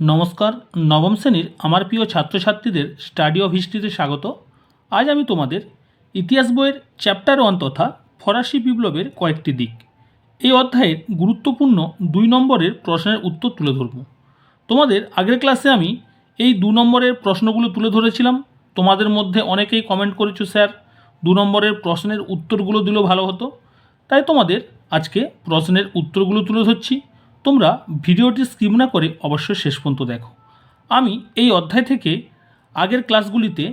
নমস্কার, নবম শ্রেণির আমার প্রিয় ছাত্রছাত্রীদের স্টাডি অফ হিস্ট্রিতে স্বাগত। আজ আমি তোমাদের ইতিহাস বইয়ের চ্যাপ্টার ওয়ান তথা ফরাসি বিপ্লবের কয়েকটি দিক। এই অধ্যায়ের গুরুত্বপূর্ণ দুই নম্বরের প্রশ্নের উত্তর তুলে ধরব। তোমাদের আগের ক্লাসে আমি এই দু নম্বরের প্রশ্নগুলো তুলে ধরেছিলাম। তোমাদের মধ্যে অনেকেই কমেন্ট করেছ, স্যার। দু নম্বরের প্রশ্নের উত্তরগুলো দিলেও ভালো হতো। তাই তোমাদের আজকে প্রশ্নের উত্তরগুলো তুলে ধরছি। তোমরা ভিডিওটি স্কিপ না করে অবশ্যই শেষ পর্যন্ত দেখো। আমি এই অধ্যায় থেকে আগের ক্লাসগুলিতে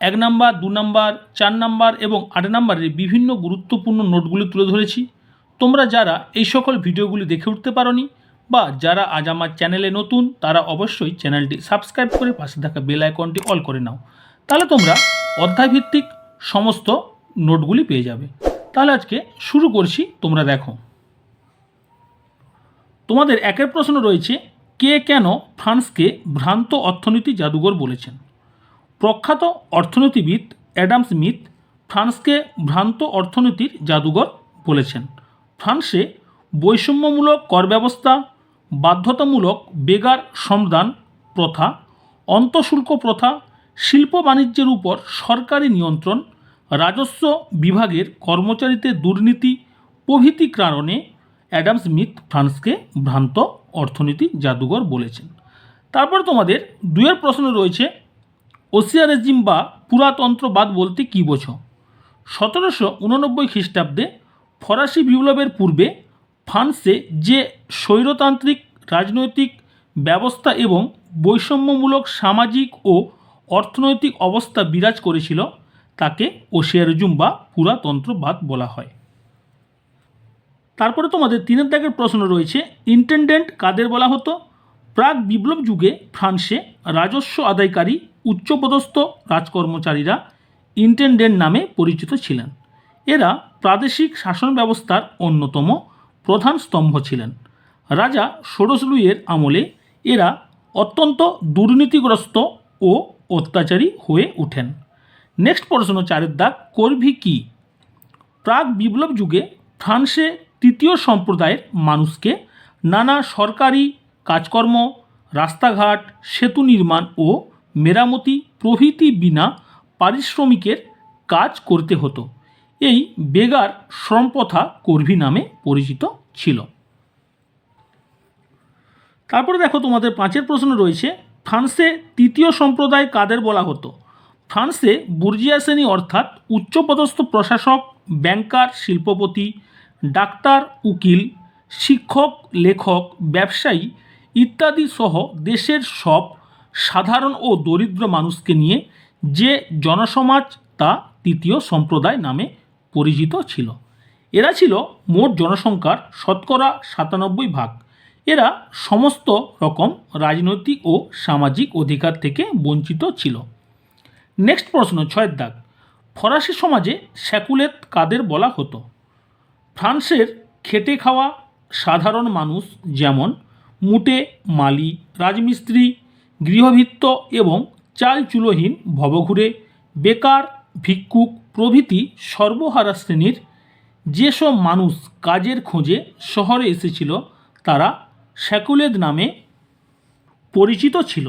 এক নাম্বার, দু নাম্বার, চার নাম্বার এবং আট নাম্বারের বিভিন্ন গুরুত্বপূর্ণ নোটগুলি তুলে ধরেছি। তোমরা যারা এই সকল ভিডিওগুলি দেখে উঠতে পারোনি বা যারা আজ আমার চ্যানেলে নতুন, তারা অবশ্যই চ্যানেলটি সাবস্ক্রাইব করে পাশে থাকা বেল আইকনটি অল করে নাও। তাহলে তোমরা অধ্যায়ভিত্তিক সমস্ত নোটগুলি পেয়ে যাবে। তাহলে আজকে শুরু করছি, তোমরা দেখো। তোমাদের একের প্রশ্ন রয়েছে, কে কেন ফ্রান্সকে ভ্রান্ত অর্থনীতি জাদুঘর বলেছেন? প্রখ্যাত অর্থনীতিবিদ অ্যাডাম স্মিথ ফ্রান্সকে ভ্রান্ত অর্থনীতির জাদুঘর বলেছেন। ফ্রান্সে বৈষম্যমূলক কর ব্যবস্থা, বাধ্যতামূলক বেগার সমদান প্রথা, অন্তঃশুল্ক প্রথা, শিল্প বাণিজ্যের উপর সরকারি নিয়ন্ত্রণ, রাজস্ব বিভাগের কর্মচারীতে দুর্নীতি, প্রভৃতি কারণে অ্যাডাম স্মিথ ফ্রান্সকে ভ্রান্ত অর্থনীতি জাদুঘর বলেছেন। তারপর তোমাদের দুয়ের প্রশ্ন রয়েছে ওসিয়ারেজিম বা পুরাতন্ত্রবাদ বলতে কী বোঝো? সতেরোশো উননব্বই খ্রিস্টাব্দে ফরাসি বিপ্লবের পূর্বে ফ্রান্সে যে স্বৈরতান্ত্রিক, রাজনৈতিক ব্যবস্থা এবং বৈষম্যমূলক, সামাজিক ও অর্থনৈতিক অবস্থা বিরাজ করেছিল, তাকে ওসিয়ারিজম বা পুরাতন্ত্রবাদ বলা হয়। তারপরে তোমাদের তিনের দাগের প্রশ্ন রয়েছে ইন্টেন্ডেন্ট কাদের বলা হতো? প্রাক বিপ্লব যুগে ফ্রান্সে রাজস্ব আদায়কারী, উচ্চপদস্থ রাজকর্মচারীরা ইন্টেন্ডেন্ট নামে পরিচিত ছিলেন। এরা প্রাদেশিক শাসন ব্যবস্থার অন্যতম প্রধান স্তম্ভ ছিলেন। রাজা ষোড়শ লুইয়ের আমলে এরা অত্যন্ত দুর্নীতিগ্রস্ত ও অত্যাচারী হয়ে ওঠেন। নেক্সট প্রশ্ন চারের দাগ করভি কী? প্রাক বিপ্লব যুগে ফ্রান্সে তৃতীয় সম্প্রদায়ের মানুষকে নানা সরকারি কাজকর্ম, রাস্তাঘাট, সেতু নির্মাণ ও মেরামতি প্রভৃতি বিনা পারিশ্রমিকের কাজ করতে হতো। এই বেগার শ্রমপ্রথা কর্ভি নামে পরিচিত ছিল। তারপরে দেখো তোমাদের পাঁচের প্রশ্ন রয়েছে, ফ্রান্সে তৃতীয় সম্প্রদায় কাদের বলা হতো? ফ্রান্সে বুর্জিয়া শ্রেণি অর্থাৎ উচ্চপদস্থ প্রশাসক, ব্যাংকার, শিল্পপতি ডাক্তার, উকিল, শিক্ষক, লেখক, ব্যবসায়ী ইত্যাদি সহ দেশের সব সাধারণ ও দরিদ্র মানুষকে নিয়ে যে জনসমাজ তা তৃতীয় সম্প্রদায় নামে পরিচিত ছিল। এরা ছিল মোট জনসংখ্যার শতকরা সাতানব্বই ভাগ। এরা সমস্ত রকম রাজনৈতিক ও সামাজিক অধিকার থেকে বঞ্চিত ছিল। নেক্সট প্রশ্ন, ছয়ের দাগ। ফরাসি সমাজে স্যাকুলেত কাদের বলা হতো? ফ্রান্সের খেটে খাওয়া সাধারণ মানুষ যেমন মুটে, মালি, রাজমিস্ত্রি, গৃহভিত্ত এবং চাল চুলোহীন ভবঘুরে, বেকার, ভিক্ষুক প্রভৃতি সর্বহারা শ্রেণির যেসব মানুষ কাজের খোঁজে শহরে এসেছিল, তারা স্যাকুলেদ নামে পরিচিত ছিল।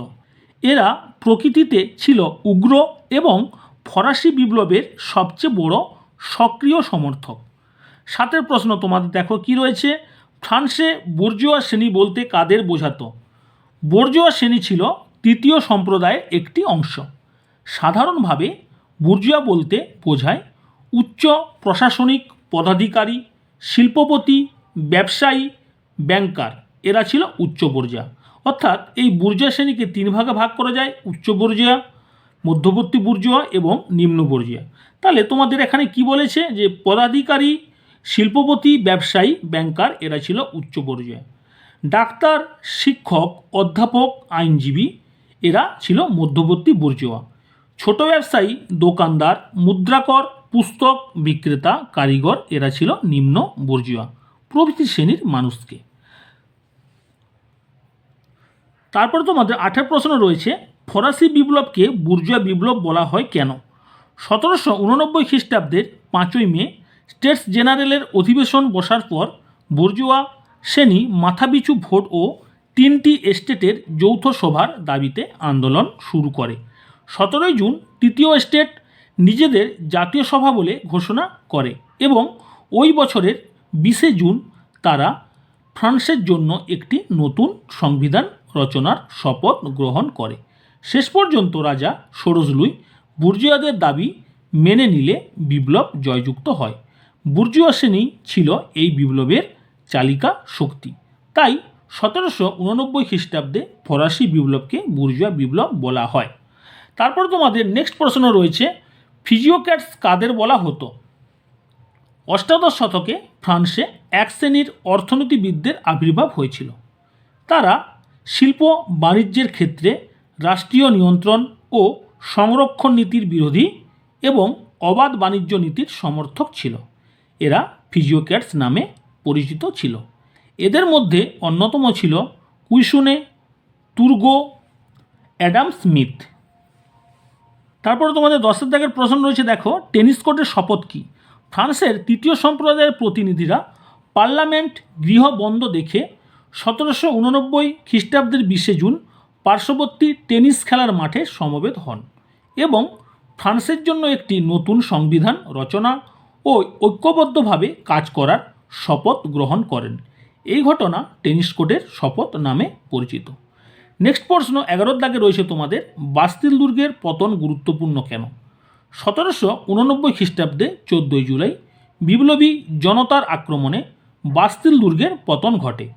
এরা প্রকৃতিতে ছিল উগ্র এবং ফরাসি বিপ্লবের সবচেয়ে বড় সক্রিয় সমর্থক। সাতের প্রশ্ন তোমাদের দেখো, কি রয়েছে? ফ্রান্সে বর্জুয়া শ্রেণি বলতে কাদের বোঝাতো? বর্জুয়া শ্রেণি ছিল তৃতীয় সম্প্রদায়ের একটি অংশ। সাধারণভাবে বুর্জুয়া বলতে বোঝায় উচ্চ প্রশাসনিক পদাধিকারী, শিল্পপতি, ব্যবসায়ী, ব্যাংকার। এরা ছিল উচ্চ বর্জা অর্থাৎ এই বুর্জা শ্রেণীকে তিন ভাগে ভাগ করা যায়, উচ্চ বর্জিয়া, মধ্যবর্তী বুর্জুয়া এবং নিম্ন বর্জিয়া। তাহলে তোমাদের এখানে কি বলেছে? যে পদাধিকারী শিল্পপতি, ব্যবসায়ী, ব্যাংকার এরা ছিল উচ্চ পর্যায়ে। ডাক্তার, শিক্ষক, অধ্যাপক, আইনজীবী এরা ছিল মধ্যবর্তী বর্জুয়া ছোট ব্যবসায়ী, দোকানদার, মুদ্রাকর, পুস্তক বিক্রেতা, কারিগর এরা ছিল নিম্ন বর্জুয়া প্রভৃতি শ্রেণির মানুষকে। তারপর তোমাদের আঠের প্রশ্ন রয়েছে, ফরাসি বিপ্লবকে বুর্জুয়া বিপ্লব বলা হয় কেন? সতেরোশো উননব্বই খ্রিস্টাব্দের পাঁচই মে স্টেটস জেনারেলের অধিবেশন বসার পর বর্জুয়া শ্রেণি মাথাপিছু ভোট ও তিনটি এস্টেটের যৌথ সভার দাবিতে আন্দোলন শুরু করে। সতেরোই জুন তৃতীয় স্টেট নিজেদের জাতীয় সভা বলে ঘোষণা করে এবং ওই বছরের বিশে জুন তারা ফ্রান্সের জন্য একটি নতুন সংবিধান রচনার শপথ গ্রহণ করে। শেষ পর্যন্ত রাজা সরোজলুই বুর্জুয়াদের দাবি মেনে নিলে বিপ্লব জয়যুক্ত হয়। বুর্জুয়া শ্রেণি ছিল এই বিপ্লবের চালিকা শক্তি। তাই সতেরোশো উননব্বই খ্রিস্টাব্দে ফরাসি বিপ্লবকে বুর্জুয়া বিপ্লব বলা হয়। তারপর তোমাদের নেক্সট প্রশ্ন রয়েছে, ফিজিওক্যাটস কাদের বলা হতো? অষ্টাদশ শতকে ফ্রান্সে এক শ্রেণির অর্থনীতিবিদদের আবির্ভাব হয়েছিল। তারা শিল্প বাণিজ্যের ক্ষেত্রে রাষ্ট্রীয় নিয়ন্ত্রণ ও সংরক্ষণ নীতির বিরোধী এবং অবাধ বাণিজ্য নীতির সমর্থক ছিল। এরা ফিজিওক্যাটস নামে পরিচিত ছিল। এদের মধ্যে অন্যতম ছিল কুইশুনে তুর্গো অ্যাডাম স্মিথ। তারপরে তোমাদের দশের দাগের প্রশ্ন রয়েছে, দেখো, টেনিস কোর্টের শপথ কী? ফ্রান্সের তৃতীয় সম্প্রদায়ের প্রতিনিধিরা পার্লামেন্ট গৃহ বন্ধ দেখে সতেরোশো উননব্বই খ্রিস্টাব্দের বিশে জুন পার্শ্ববর্তী টেনিস খেলার মাঠে সমবেত হন এবং ফ্রান্সের জন্য একটি নতুন সংবিধান রচনা ও ঐক্যবদ্ধভাবে কাজ করার শপথ গ্রহণ করেন। এই ঘটনা টেনিস কোর্টের শপথ নামে পরিচিত। নেক্সট প্রশ্ন, এগারোর দাগে রয়েছে তোমাদের বাস্তিল দুর্গের পতন গুরুত্বপূর্ণ কেন? সতেরোশো উননব্বই খ্রিস্টাব্দে চোদ্দোই জুলাই, বিপ্লবী জনতার আক্রমণে বাস্তিল দুর্গের পতন ঘটে।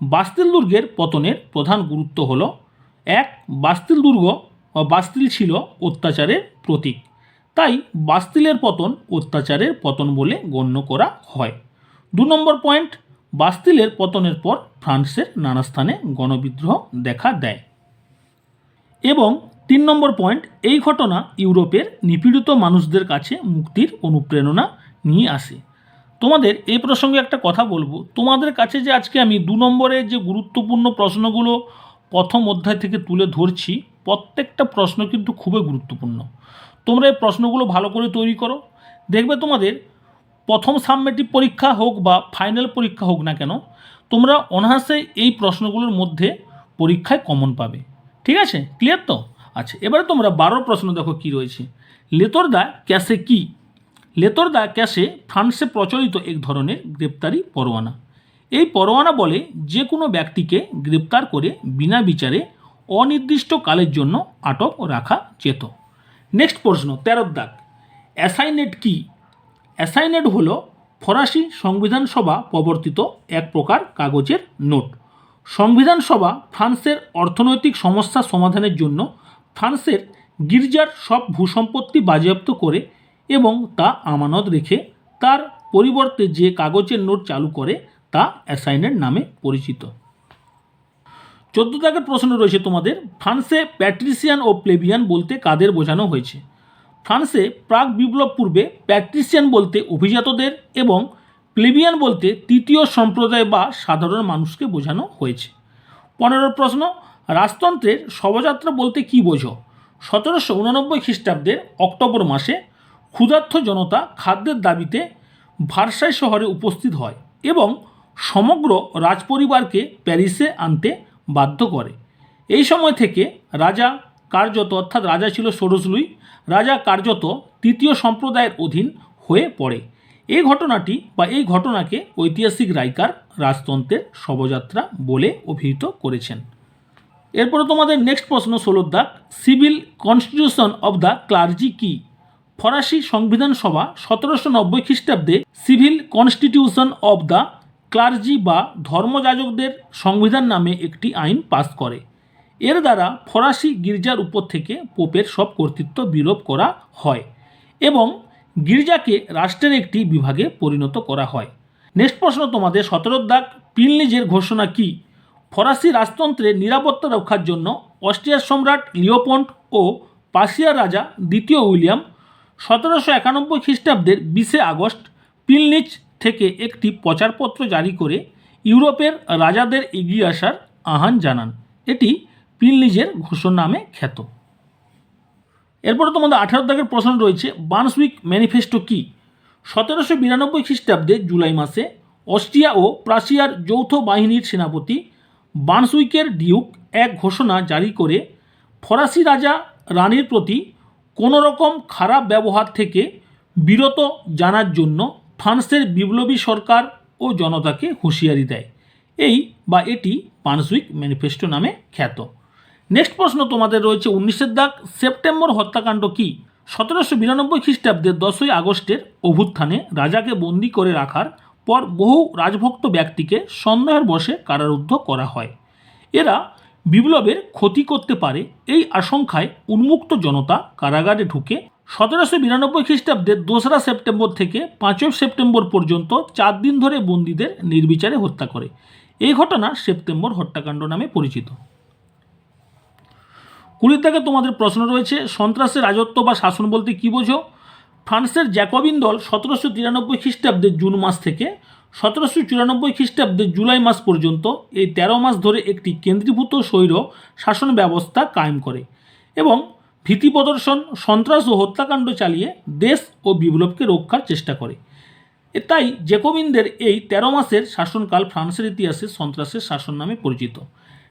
বাস্তিল দুর্গের পতনের প্রধান গুরুত্ব হল, এক বাস্তিল দুর্গ বা বাস্তিল ছিল অত্যাচারের প্রতীক। তাই বাস্তিলের পতন অত্যাচারের পতন বলে গণ্য করা হয়। দু নম্বর পয়েন্ট, বাস্তিলের পতনের পর ফ্রান্সের নানা স্থানে গণবিদ্রোহ দেখা দেয়। এবং তিন নম্বর পয়েন্ট, এই ঘটনা ইউরোপের নিপীড়িত মানুষদের কাছে মুক্তির অনুপ্রেরণা নিয়ে আসে। তোমাদের এই প্রসঙ্গে একটা কথা বলব। তোমাদের কাছে যে আজকে আমি দু নম্বরে যে গুরুত্বপূর্ণ প্রশ্নগুলো প্রথম অধ্যায় থেকে তুলে ধরছি প্রত্যেকটা প্রশ্ন কিন্তু খুবই গুরুত্বপূর্ণ। তোমরা এই প্রশ্নগুলো ভালো করে তৈরি করো। দেখবে তোমাদের প্রথম সাবমেটিভ পরীক্ষা হোক বা ফাইনাল পরীক্ষা হোক না কেন, তোমরা অনায়াসে এই প্রশ্নগুলোর মধ্যে পরীক্ষায় কমন পাবে। ঠিক আছে? ক্লিয়ার তো? আচ্ছা এবারে তোমরা বারো প্রশ্ন দেখো কি রয়েছে। লেতরদা ক্যাশে কি? লেতরদা ক্যাশে ফ্রান্সে প্রচলিত এক ধরনের গ্রেপ্তারি পরোয়ানা। এই পরোয়ানা বলে যে কোনো ব্যক্তিকে গ্রেপ্তার করে বিনা বিচারে অনির্দিষ্ট কালের জন্য আটক রাখা যেত। নেক্সট প্রশ্ন তেরোর দাগ। অ্যাসাইনেট কি? অ্যাসাইনেট হল ফরাসি সংবিধান সভা প্রবর্তিত এক প্রকার কাগজের নোট। সংবিধান সভা ফ্রান্সের অর্থনৈতিক সমস্যা সমাধানের জন্য ফ্রান্সের গির্জার সব ভূসম্পত্তি বাজেয়াপ্ত করে এবং তা আমানত রেখে তার পরিবর্তে যে কাগজের নোট চালু করে তা অ্যাসাইনেট নামে পরিচিত। চোদ্দ দাগের প্রশ্ন রয়েছে তোমাদের। ফ্রান্সে প্যাট্রিসিয়ান ও প্লেবিয়ান বলতে কাদের বোঝানো হয়েছে? ফ্রান্সে প্রাক বিপ্লব পূর্বে প্যাট্রিসিয়ান বলতে অভিজাতদের এবং প্লেবিয়ান বলতে তৃতীয় সম্প্রদায় বা সাধারণ মানুষকে বোঝানো হয়েছে। পনেরো প্রশ্ন, রাজতন্ত্রের শবযাত্রা বলতে কী বোঝো? সতেরোশো উননব্বই খ্রিস্টাব্দের অক্টোবর মাসে ক্ষুধার্থ জনতা খাদ্যের দাবিতে ভার্সাই শহরে উপস্থিত হয় এবং সমগ্র রাজপরিবারকে প্যারিসে আনতে বাধ্য করে। এই সময় থেকে রাজা কার্যত, অর্থাৎ রাজা ছিল সরোজলুই রাজা কার্যত তৃতীয় সম্প্রদায়ের অধীন হয়ে পড়ে। এই ঘটনাটি বা এই ঘটনাকে ঐতিহাসিক রাইকার রাজতন্ত্রের শবযাত্রা বলে অভিহিত করেছেন। এরপরে তোমাদের নেক্সট প্রশ্ন ষোলোর দাগ civil constitution of the clergy কি? ফরাসি সংবিধান সভা সতেরোশো নব্বই খ্রিস্টাব্দে civil constitution of the clergy বা ধর্মযাজকদের সংবিধান নামে একটি আইন পাস করে। এর দ্বারা ফরাসি গির্জার উপর থেকে পোপের সব কর্তৃত্ব বিলোপ করা হয় এবং গির্জাকে রাষ্ট্রের একটি বিভাগে পরিণত করা হয়। নেক্সট প্রশ্ন তোমাদের, সতেরোর দাগ পিনলিজের ঘোষণা কি? ফরাসি রাজতন্ত্রের নিরাপত্তা রক্ষার জন্য অস্ট্রিয়ার সম্রাট লিওপন্ট ও পার্সিয়ার রাজা দ্বিতীয় উইলিয়াম সতেরোশো একানব্বই খ্রিস্টাব্দের বিশে আগস্ট পিলনিচ থেকে একটি প্রচারপত্র জারি করে ইউরোপের রাজাদের এগিয়ে আসার আহ্বান জানান। এটি পিলনিজের ঘোষণা নামে খ্যাত। এরপরে তোমাদের আঠারো দাগের প্রশ্ন রয়েছে, বার্নসউইক ম্যানিফেস্টো কি? সতেরোশো বিরানব্বই খ্রিস্টাব্দে জুলাই মাসে অস্ট্রিয়া ও প্রাশিয়ার যৌথ বাহিনীর সেনাপতি বার্নসুইকের ডিউক এক ঘোষণা জারি করে, ফরাসি রাজা রানীর প্রতি কোনো রকম খারাপ ব্যবহার থেকে বিরত জানার জন্য ফ্রান্সের বিপ্লবী সরকার ও জনতাকে হুঁশিয়ারি দেয়। এই বা এটি বার্নসুইক ম্যানিফেস্টো নামে খ্যাত। নেক্সট প্রশ্ন তোমাদের রয়েছে উনিশের দাগ, সেপ্টেম্বর হত্যাকাণ্ড কি? সতেরোশো বিরানব্বই খ্রিস্টাব্দের দশই আগস্টের অভ্যুত্থানে রাজাকে বন্দি করে রাখার পর বহু রাজভক্ত ব্যক্তিকে সন্দেহের বশে কারারুদ্ধ করা হয়। এরা বিপ্লবের ক্ষতি করতে পারে এই আশঙ্কায় উন্মুক্ত জনতা কারাগারে ঢুকে সতেরোশো বিরানব্বই খ্রিস্টাব্দের দোসরা সেপ্টেম্বর থেকে পাঁচই সেপ্টেম্বর পর্যন্ত চার দিন ধরে বন্দীদের নির্বিচারে হত্যা করে। এই ঘটনা সেপ্টেম্বর হত্যাকাণ্ড নামে পরিচিত। কুড়ি থেকে তোমাদের প্রশ্ন রয়েছে, সন্ত্রাসের রাজত্ব বা শাসন বলতে কী বোঝো? ফ্রান্সের জ্যাকবিন দল সতেরোশো তিরানব্বই খ্রিস্টাব্দের জুন মাস থেকে সতেরোশো চুরানব্বই খ্রিস্টাব্দের জুলাই মাস পর্যন্ত এই তেরো মাস ধরে একটি কেন্দ্রীভূত স্বৈর শাসন ব্যবস্থা কায়েম করে এবং ভীতি প্রদর্শন, সন্ত্রাস ও হত্যাকাণ্ড চালিয়ে দেশ ও বিপ্লবকে রক্ষার চেষ্টা করে। তাই জেকোবিনদের এই তেরো মাসের শাসনকাল ফ্রান্সের ইতিহাসে সন্ত্রাসের শাসন নামে পরিচিত।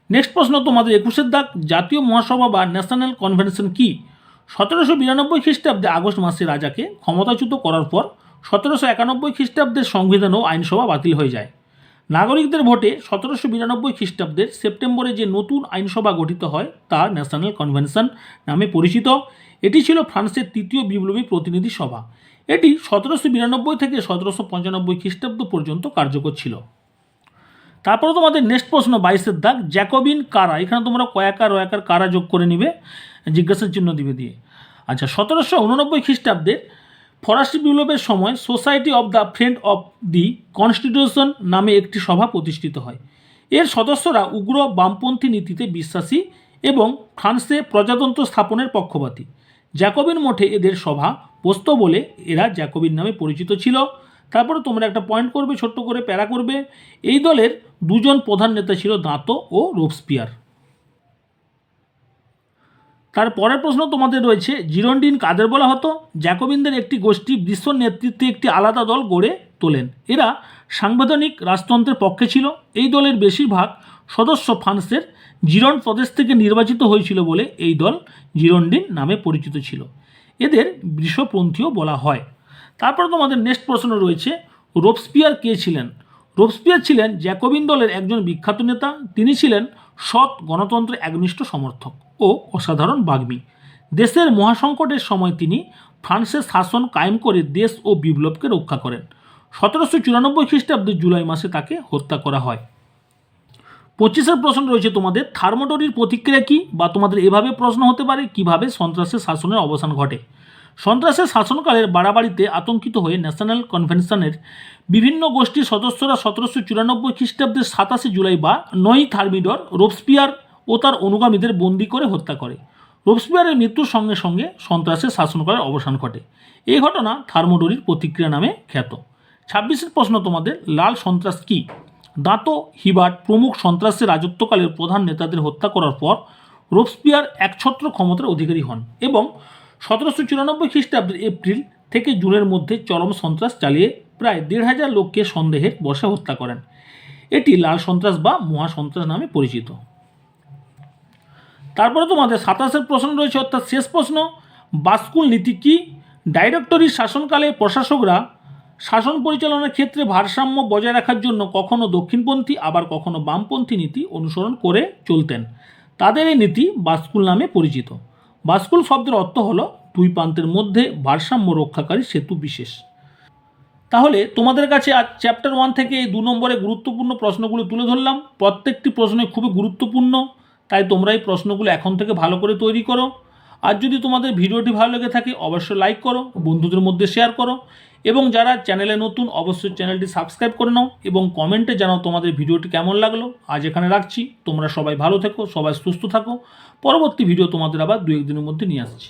নেক্সট প্রশ্ন, তোমাদের একুশের দাগ, জাতীয় মহাসভা বা ন্যাশনাল কনভেনশন কি? সতেরোশো বিরানব্বই খ্রিস্টাব্দে আগস্ট মাসে রাজাকে ক্ষমতাচ্যুত করার পর সতেরোশো একানব্বই খ্রিস্টাব্দের সংবিধান ও আইনসভা বাতিল হয়ে যায়। নাগরিকদের ভোটে সতেরোশো বিরানব্বই খ্রিস্টাব্দের সেপ্টেম্বরে যে নতুন আইনসভা গঠিত হয়, তা ন্যাশনাল কনভেনশন নামে পরিচিত। এটি ছিল ফ্রান্সের তৃতীয় বিপ্লবী প্রতিনিধি সভা। এটি সতেরোশো বিরানব্বই থেকে সতেরোশো পঁচানব্বই খ্রিস্টাব্দ পর্যন্ত কার্যকর ছিল। তারপরে তোমাদের নেক্সট প্রশ্ন, বাইশের দাগ, জ্যাকোবিন কারা? এখানে তোমরা কয়াকার, রয়াকার কারা যোগ করে নিবে? জিজ্ঞাসার চিহ্ন দিবে দিয়ে। আচ্ছা সতেরোশো উননব্বই খ্রিস্টাব্দের ফরাসি বিপ্লবের সময় society of the friend of the constitution নামে একটি সভা প্রতিষ্ঠিত হয়। এর সদস্যরা উগ্র বামপন্থী নীতিতে বিশ্বাসী এবং ফ্রান্সে প্রজাতন্ত্র স্থাপনের পক্ষপাতী। জ্যাকবিন মঠে এদের সভা বসত বলে এরা জ্যাকবিন নামে পরিচিত ছিল। তারপরে তোমরা একটা পয়েন্ট করবে, ছোট্ট করে প্যারা করবে। এই দলের দুজন প্রধান নেতা ছিল দাঁতো ও রোবসপিয়ার। তার পরের প্রশ্ন তোমাদের রয়েছে, জিরন্ডিন কাদের বলা হতো? জ্যাকোবিনদের একটি গোষ্ঠী বিশ্বর নেতৃত্বে একটি আলাদা দল গড়ে তোলেন। এরা সাংবিধানিক রাজতন্ত্রের পক্ষে ছিল। এই দলের বেশিরভাগ সদস্য ফ্রান্সের জিরন প্রদেশ থেকে নির্বাচিত হয়েছিল বলে এই দল জিরন্ডিন নামে পরিচিত ছিল। এদের বৃষপন্থীও বলা হয়। তারপর তোমাদের নেক্সট প্রশ্ন রয়েছে রোবসপিয়ার কে ছিলেন? রোবসপিয়ার ছিলেন জ্যাকোবিন দলের একজন বিখ্যাত নেতা। তিনি ছিলেন সৎ গণতন্ত্রের একনিষ্ঠ সমর্থক। ও অসাধারণ বাগ্মী। দেশের মহাসংকটের সময় তিনি ফ্রান্সের শাসন কায়েম করে দেশ ও বিপ্লবকে রক্ষা করেন। সতেরোশো চুরানব্বই খ্রিস্টাব্দের জুলাই মাসে তাকে হত্যা করা হয়। পঁচিশের প্রশ্ন রয়েছে, তোমাদের থার্মোডরির প্রতিক্রিয়া কী বা তোমাদের এভাবে প্রশ্ন হতে পারে কীভাবে সন্ত্রাসের শাসনের অবসান ঘটে? সন্ত্রাসের শাসনকালের বাড়াবাড়িতে আতঙ্কিত হয়ে ন্যাশনাল কনভেনশনের বিভিন্ন গোষ্ঠীর সদস্যরা সতেরোশো চুরানব্বই খ্রিস্টাব্দের সাতাশে জুলাই বা নয় থার্মিডর রোবসপিয়ার ও তার অনুগামীদের বন্দি করে হত্যা করে। রোবসপিয়ারের মৃত্যুর সঙ্গে সঙ্গে সন্ত্রাসের শাসন করার অবসান ঘটে। এই ঘটনা থার্মোডরির প্রতিক্রিয়া নামে খ্যাত। ছাব্বিশের প্রশ্ন তোমাদের, লাল সন্ত্রাস কী? দাঁতো হিবার্ট প্রমুখ সন্ত্রাসের রাজত্বকালের প্রধান নেতাদের হত্যা করার পর রোবসপিয়ার একছত্র ক্ষমতার অধিকারী হন এবং সতেরোশো চুরানব্বই খ্রিস্টাব্দের এপ্রিল থেকে জুনের মধ্যে চরম সন্ত্রাস চালিয়ে প্রায় দেড় হাজার লোককে সন্দেহের বশে হত্যা করেন। এটি লাল সন্ত্রাস বা মহাসন্ত্রাস নামে পরিচিত। তারপরে তোমাদের সাতাশের প্রশ্ন রয়েছে, অর্থাৎ শেষ প্রশ্ন, বাস্কুল নীতি কি? ডাইরেক্টরির শাসনকালে প্রশাসকরা শাসন পরিচালনার ক্ষেত্রে ভারসাম্য বজায় রাখার জন্য কখনো দক্ষিণপন্থী, আবার কখনো বামপন্থী নীতি অনুসরণ করে চলতেন। তাদের এই নীতি বাস্কুল নামে পরিচিত। বাস্কুল শব্দের অর্থ হলো দুই প্রান্তের মধ্যে ভারসাম্য রক্ষাকারী সেতু বিশেষ। তাহলে তোমাদের কাছে আজ চ্যাপ্টার ওয়ান থেকে এই দু নম্বরে গুরুত্বপূর্ণ প্রশ্নগুলো তুলে ধরলাম। প্রত্যেকটি প্রশ্নই খুবই গুরুত্বপূর্ণ। তাই তোমরা এই প্রশ্নগুলো এখন থেকে ভালো করে তৈরি করো। আর যদি তোমাদের ভিডিওটি ভালো লেগে থাকে, অবশ্যই লাইক করো, বন্ধুদের মধ্যে শেয়ার করো এবং যারা চ্যানেলে নতুন, অবশ্যই চ্যানেলটি সাবস্ক্রাইব করে নাও এবং কমেন্টে জানাও তোমাদের ভিডিওটি কেমন লাগল। আজ এখানে রাখছি। তোমরা সবাই ভালো থেকো, সবাই সুস্থ থাকো। পরবর্তী ভিডিও তোমাদের আবার দু একদিনের মধ্যে নিয়ে আসছি।